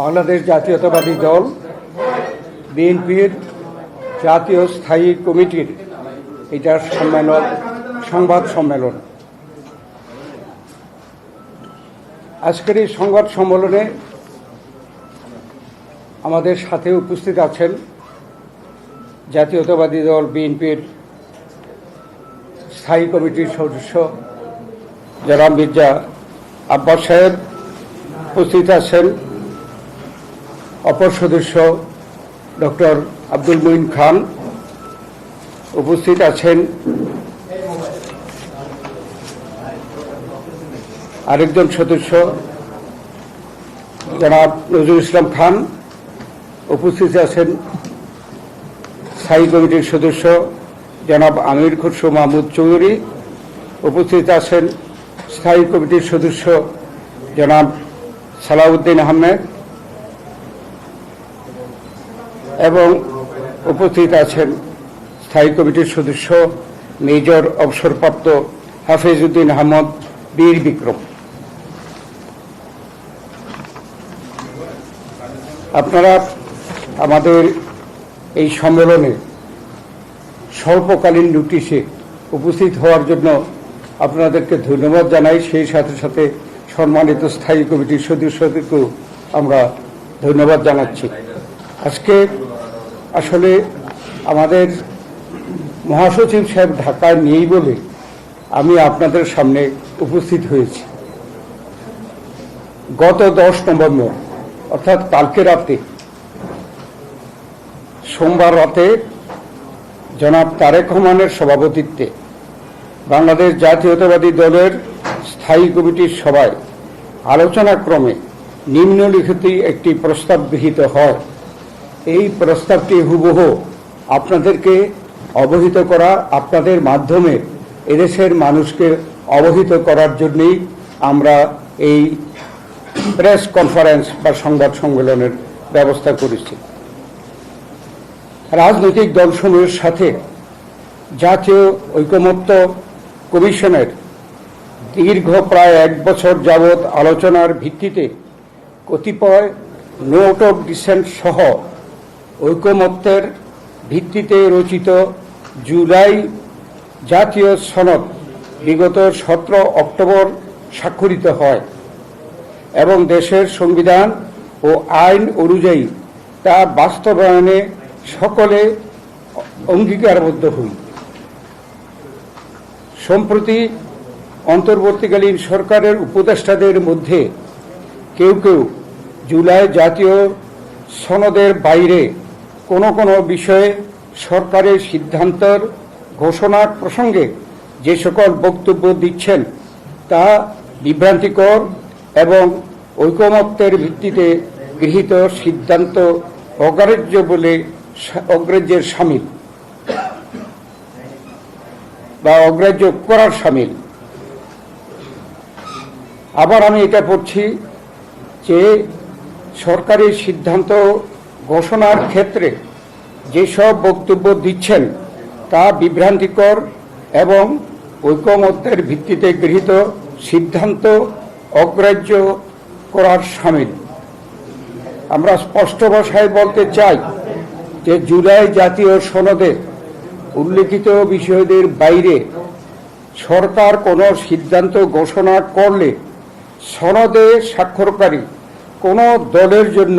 বাংলাদেশ জাতীয়তাবাদী দল, বিএনপির জাতীয় স্থায়ী কমিটির এটা সম্মেলন, সংবাদ সম্মেলন। আজকের এই সংবাদ সম্মেলনে আমাদের সাথে উপস্থিত আছেন জাতীয়তাবাদী দল, বিএনপির স্থায়ী কমিটির সদস্য জনাব মির্জা আব্বাস সাহেব উপস্থিত আছেন। অপর সদস্য ডক্টর আব্দুল মঈন খান উপস্থিত আছেন। আরেকজন সদস্য জনাব নজরুল ইসলাম খান উপস্থিত আছেন। স্থায়ী কমিটির সদস্য জনাব আমির খুরশো মাহমুদ চৌধুরী উপস্থিত আছেন। স্থায়ী কমিটির সদস্য জনাব সালাউদ্দিন আহমেদ এবং উপস্থিত আছেন স্থায়ী কমিটির সদস্য, মেজর অবসরপ্রাপ্ত হাফিজউদ্দিন আহমদ, বীর বিক্রম। আপনারা আমাদের এই সম্মেলনে স্বল্পকালীন নোটিশে উপস্থিত হওয়ার জন্য আপনাদেরকে ধন্যবাদ জানাই। সেই সাথে সাথে সম্মানিত স্থায়ী কমিটির সদস্যদেরকেও আমরা ধন্যবাদ জানাচ্ছি। আজকে আসলে আমাদের মহাসচিব সাহেব ঢাকায় নেই বলে আমি আপনাদের সামনে উপস্থিত হয়েছি। গত দশ নভেম্বর, অর্থাৎ কালকে রাতে, সোমবার রাতে জনাব তারেক রহমানের সভাপতিত্বে বাংলাদেশ জাতীয়তাবাদী দলের স্থায়ী কমিটির সভায় আলোচনাক্রমে নিম্নলিখিত একটি প্রস্তাব গৃহীত হয়। এই প্রস্তাবটি হুবহু আপনাদেরকে অবহিত করা, আপনাদের মাধ্যমে এদেশের মানুষকে অবহিত করার জন্যই আমরা এই প্রেস কনফারেন্স বা সংবাদ সম্মেলনের ব্যবস্থা করেছি। রাজনৈতিক দলসমূহের সাথে জাতীয় ঐকমত্য কমিশনের দীর্ঘ প্রায় এক বছর যাবৎ আলোচনার ভিত্তিতে কতিপয় নোট অফ ডিসেন্ট সহ ঐকমত্যের ভিত্তিতে রচিত জুলাই জাতীয় সনদ বিগত সতেরো অক্টোবর স্বাক্ষরিত হয় এবং দেশের সংবিধান ও আইন অনুযায়ী তা বাস্তবায়নে সকলে অঙ্গীকারবদ্ধ হই। সম্প্রতি অন্তর্বর্তীকালীন সরকারের উপদেষ্টাদের মধ্যে কেউ কেউ জুলাই জাতীয় সনদের বাইরে কোনো কোনো বিষয়ে সরকারের সিদ্ধান্তের ঘোষণার প্রসঙ্গে যে সকল বক্তব্য দিচ্ছেন তা বিভ্রান্তিকর এবং ঐকমত্যের ভিত্তিতে গৃহীত সিদ্ধান্ত অগ্রাহ্য বলে অগ্রাহ্যের সামিল। বা অগ্রাহ্য করার সামিল। আবার আমি এটা পড়ছি যে সরকারি সিদ্ধান্ত ঘোষণার ক্ষেত্রে যেসব বক্তব্য দিচ্ছেন তা বিভ্রান্তিকর এবং ঐকমত্যের ভিত্তিতে গৃহীত সিদ্ধান্ত অগ্রাহ্য করার সামিল। আমরা স্পষ্ট ভাষায় বলতে চাই যে জুলাই জাতীয় সনদে উল্লেখিত বিষয়দের বাইরে সরকার কোনো সিদ্ধান্ত ঘোষণা করলে সনদে স্বাক্ষরকারী কোনো দলের জন্য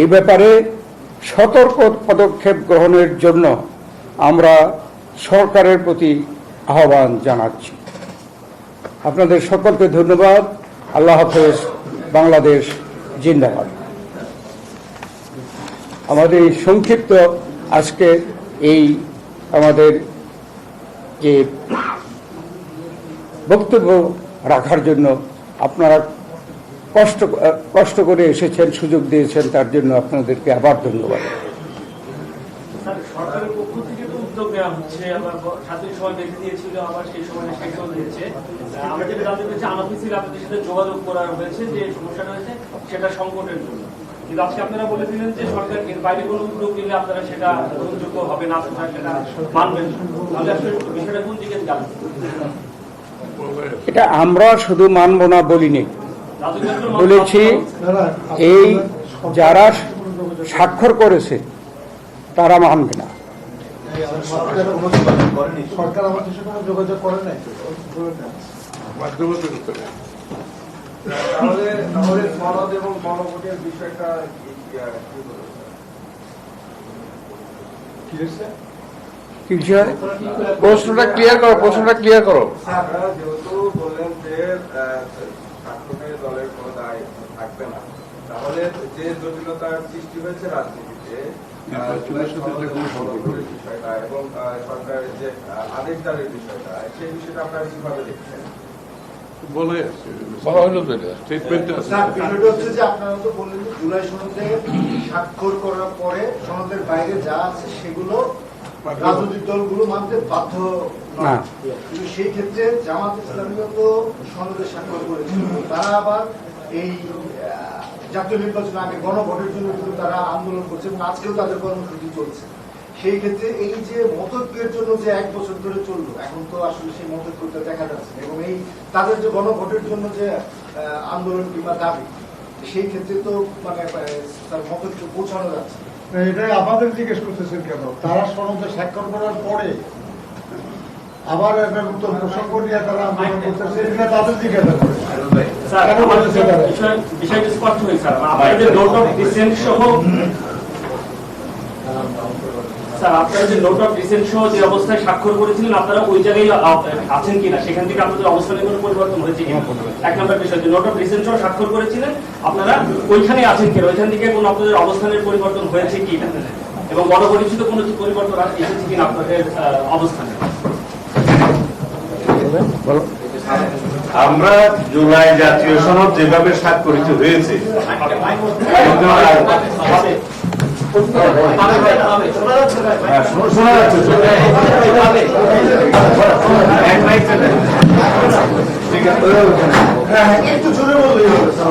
এই ব্যাপারে সতর্ক পদক্ষেপ গ্রহণের জন্য আমরা সরকারের প্রতি আহ্বান জানাচ্ছি। আপনাদের সকলকে ধন্যবাদ। আল্লাহ হাফেজ। বাংলাদেশ জিন্দাবাদ। আমাদের এই সংক্ষিপ্ত আজকে এই আমাদের যে বক্তব্য রাখার জন্য আপনারা কষ্ট কষ্ট করে এসেছেন সুযোগ দিয়েছেন তার জন্য আপনাদেরকে আবার ধন্যবাদ। সরকারের পক্ষ থেকে তো উদ্যোগ নেওয়া হচ্ছে আবার ব- সাথে সময় বেঁধে দিয়েছিল আবার সেই সময় দিয়েছে আমরা যেটা জানতে পেরেছি আনঅফিসিয়াল আপনাদের সাথে যোগাযোগ করা হয়েছে যে সমস্যাটা হয়েছে সেটা সংকটের জন্য। কিন্তু আজকে আপনারা বলে দিলেন যে সরকার এর বাইরে কোনো উদ্যোগ নিলে আপনারা সেটা গ্রহণযোগ্য হবে না আপনারা সেটা মানবেন না। তাহলে আসলে বিষয়টা কোন দিকে গেল এটা আমরা শুধু মানব না বলিনি। বলেছি, এই যারা স্বাক্ষর করেছে, তারা মানবে না প্রশ্নটা ক্লিয়ার করো, প্রশ্নটা ক্লিয়ার করো। যেহেতু বললেন যে দলের কোনো দায় থাকবে না। তাহলে যে জটিলতার সৃষ্টি হয়েছে রাজনীতিতে। বিষয়টা এবং সরকারের যে আদেশ বিষয়টা সেই বিষয়টা আপনারা কীভাবে দেখছেন? বলে বলা হলো তো এটা স্টেটমেন্টে আছে। বিষয়টা হচ্ছে যে আপনারা তো বললেন যে জুলাই সনদে স্বাক্ষর করার পরে সনদের বাইরে যা আছে সেগুলো রাজনৈতিক দলগুলো মানতে বাধ্য না। কিন্তু সেই ক্ষেত্রে জামাত ইসলামীও তো সনদে স্বাক্ষর করেছিল তারা আবার এই জাতীয় নির্বাচন আগে গণভোটের জন্য কিন্তু তারা আন্দোলন করছে এবং আজকেও তাদের কর্মসূচি চলছে। সেই ক্ষেত্রে এই যে জন্য যে এক বছর ধরে চলল এখন তো আসলে সেই দেখা যাচ্ছে এবং এই তাদের যে গণভোটের জন্য যে আন্দোলন কিংবা দাবি সেই ক্ষেত্রে তো মানে তার মতৈক্য পৌঁছানো যাচ্ছে এটাই আমাদের জিজ্ঞেস করতেছেন কেন? তারা সনদে স্বাক্ষর করার পরে আবার একটা নতুন প্রসঙ্গ নিয়ে তারা আন্দোলন করতেছে এটা তাদের জিজ্ঞাসা করে বিষয়টা স্পষ্ট হয়েছে স্যার। আপনারা নোট অফ ডিসেন্ট সহ স্যার আপনারা যে নোট অফ ডিসেন্ট সহ যে অবস্থায় স্বাক্ষর করেছিলেন আপনারা ওই জায়গায় আছেন কিনা? সেখান থেকে আপনাদের অবস্থানে কোনো পরিবর্তন হয়েছে কিনা? এক নম্বর বিষয় যে নোট অফ ডিসেন্ট সহ স্বাক্ষর করেছিলেন আপনারা ওইখানে আছেন কিনা? ওইখান থেকে কোনো আপনাদের অবস্থানের পরিবর্তন হয়েছে কিনা? এবং গণপরিচিত কোনো পরিবর্তন এসেছে কিনা আপনাদের আহ, অবস্থানে আমরা জুলাই জাতীয় সনদ যেভাবে স্বাক্ষরিত হয়েছে হ্যাঁ, হবে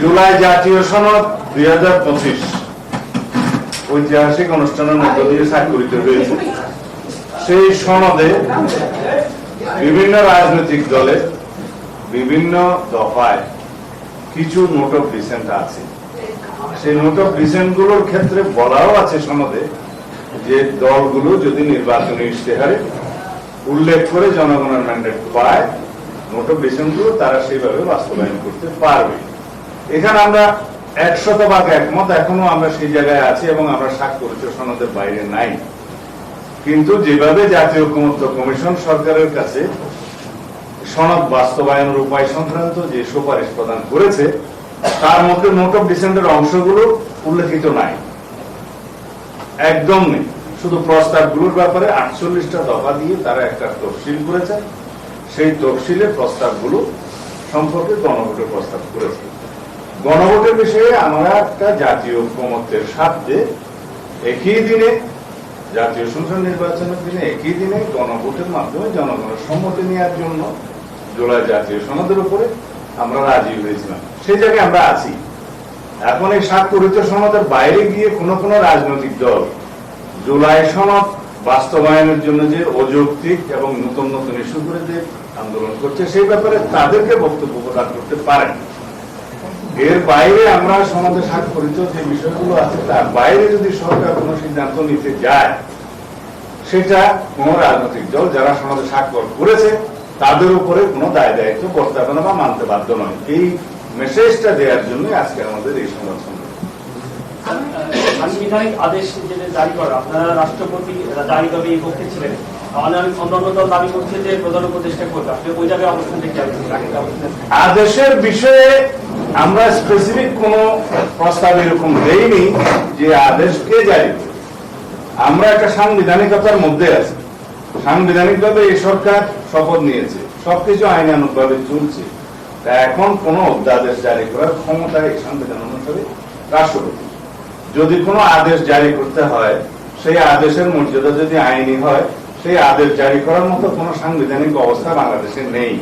জুলাই জাতীয় সনদ দুই হাজার পঁচিশ। ঐতিহাসিক অনুষ্ঠানের মধ্য দিয়ে স্বাক্ষরিত হয়েছে। সেই সনদে বিভিন্ন রাজনৈতিক দলে বিভিন্ন দফায় কিছু নোট অফ ডিসেন্ট আছে। সেই নোট অফ ডিসেন্টগুলোর ক্ষেত্রে বলাও আছে সনদে যে দলগুলো যদি নির্বাচনী ইশতেহারে উল্লেখ করে জনগণের ম্যান্ডেট পায়, নোট অফ ডিসেন্টগুলো তারা সেইভাবে বাস্তবায়ন করতে পারবে। এখানে আমরা একশত ভাগ একমত এখনও আমরা সেই জায়গায় আছি এবং আমরা স্বাক্ষরিত সনদের বাইরে নাই। কিন্তু যেভাবে জাতীয় ঐক্যমত্য কমিশন সরকারের কাছে সনদ বাস্তবায়নের উপায় সংক্রান্ত যে সুপারিশ প্রদান করেছে, তার মধ্যে নোট অফ ডিসেন্টের অংশগুলো উল্লেখিত নাই। একদম নেই। শুধু প্রস্তাবগুলোর ব্যাপারে আটচল্লিশটা দফা দিয়ে তারা একটা তফসিল করেছে। সেই তফসিলের প্রস্তাবগুলো সম্পর্কে গণভোটের প্রস্তাব করেছে। গণভোটের বিষয়ে আমরা একটা জাতীয় ঐক্যমত্যের স্বার্থে একই দিনে, জাতীয় সংসদ নির্বাচনের দিনে একই দিনে গণভোটের মাধ্যমে জনগণের সম্মতি নেওয়ার জন্য জুলাই জাতীয় সনদের উপরে আমরা রাজি হয়েছিলাম। সেই জায়গায় আমরা আছি। এখন এই স্বাক্ষরিত সনদের বাইরে গিয়ে কোন কোন রাজনৈতিক দল জুলাই সনদ বাস্তবায়নের জন্য যে অযৌক্তিক এবং নতুন নতুন ইস্যু করে যে আন্দোলন করছে, সেই ব্যাপারে তাদেরকে বক্তব্য প্রদান করতে পারেন। এর বাইরে আমরা সমাজে স্বাক্ষরিত যে বিষয়গুলো আছে তার বাইরে যদি সরকার কোনো সিদ্ধান্ত নিতে যায় সেটা কোন রাজনৈতিক দল যারা সমাজে স্বাক্ষর করেছে তাদের উপরে কোনো দায় দায়িত্ব বর্তাবে না বা মানতে বাধ্য নয়। এই মেসেজটা দেওয়ার জন্য আজকে আমাদের এই সংবাদ সাংবিধানিক আদেশ যেটা জারি করা আপনারা রাষ্ট্রপতি জারি পক্ষে ছিলেন অন্যান্য অন্যান্য দল দাবি করছে যে প্রধান উপদেষ্টা করবে আপনি ওই জায়গায় অবস্থান দেখতে আদেশের বিষয়ে আমরা স্পেসিফিক কোন প্রস্তাব এরকম দেইনি যে আদেশ কে জারি। আমরা একটা সাংবিধানিকতার মধ্যে আছি। সাংবিধানিকভাবে এই সরকার শপথ নিয়েছে। সবকিছু আইনানুগভাবে চলছে। তা এখন কোন অধ্যাদেশ জারি করার ক্ষমতা এই সংবিধান অনুসারে রাষ্ট্রপতি যদি কোনো আদেশ জারি করতে হয়, সেই আদেশের মর্যাদা যদি আইনি হয়, সেই আদেশ জারি করার মতো কোনো সাংবিধানিক অবস্থা বাংলাদেশে নেই।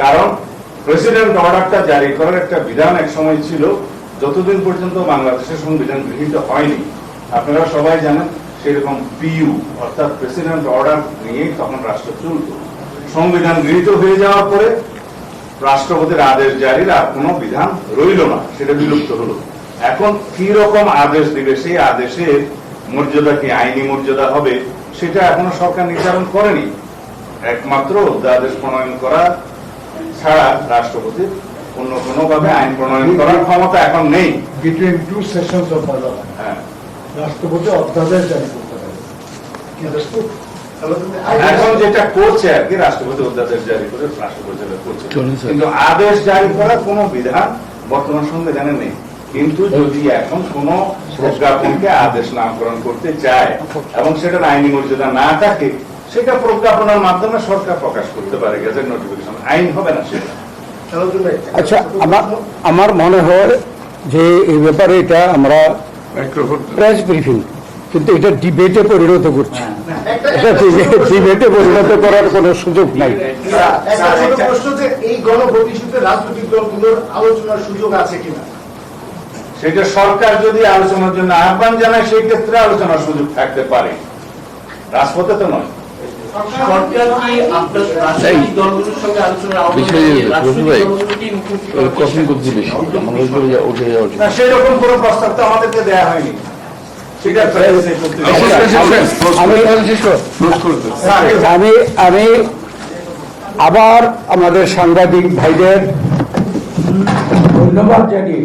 কারণ প্রেসিডেন্ট অর্ডারটা জারি করার একটা বিধান এক সময় ছিল, যতদিন পর্যন্ত বাংলাদেশের সংবিধান গৃহীত হয়নি। আপনারা সবাই জানেন, সেরকম পিইউ অর্থাৎ প্রেসিডেন্ট অর্ডার নিয়েই তখন রাষ্ট্র চলত। সংবিধান গৃহীত হয়ে যাওয়ার পরে রাষ্ট্রপতির আদেশ জারির আর কোনো বিধান রইল না, সেটা বিলুপ্ত হলো। এখন কি রকম আদেশ দিবে, সেই আদেশের মর্যাদা কি আইনি মর্যাদা হবে, সেটা এখনও সরকার নির্ধারণ করেনি। একমাত্র অধ্যাদেশ প্রণয়ন করা ছাড়া রাষ্ট্রপতির অন্য কোনো ভাবে আইন প্রণয়ন করার ক্ষমতা এখন নেই। Between two sessions of parliament হ্যাঁ। রাষ্ট্রপতি অধ্যাদেশ জারি করতে পারে। এখন যেটা করছে আর কি রাষ্ট্রপতি অধ্যাদেশ জারি করে রাষ্ট্রপতি করছে। কিন্তু আদেশ জারি করার কোনো বিধান বর্তমান সংবিধানে নেই। কিন্তু যদি এখন কোন প্রজ্ঞাপনকে আদেশ নামকরণ করতে চায় এবং সেটার আইনি মর্যাদা না থাকে সেটা প্রজ্ঞাপনের মাধ্যমে সরকার প্রকাশ করতে পারে গেজেট নোটিফিকেশন। আইন হবে না সেটা। আচ্ছা আমার আমার মনে হয় যে এই ব্যাপারে এটা আমরা প্রেস ব্রিফিং কিন্তু এটা ডিবেটে পরিণত করছি। এটা একটা ছোট প্রশ্ন। ডিবেটে পরিণত করার কোনো সুযোগ নাই। প্রশ্ন যে এই গণভবিষ্যতে রাজনৈতিক দলগুলোর আলোচনার সুযোগ আছে কিনা? সেটা সরকার যদি আলোচনার জন্য আহ্বান জানায় সেই ক্ষেত্রে আলোচনার সুযোগ থাকতে পারে। রাজপথে তো নয়। সেরকম কোনো প্রস্তাব তো আমাদেরকে হয়নি। আমি আমি আবার আমাদের সাংবাদিক ভাইদের ধন্যবাদ জানিয়ে।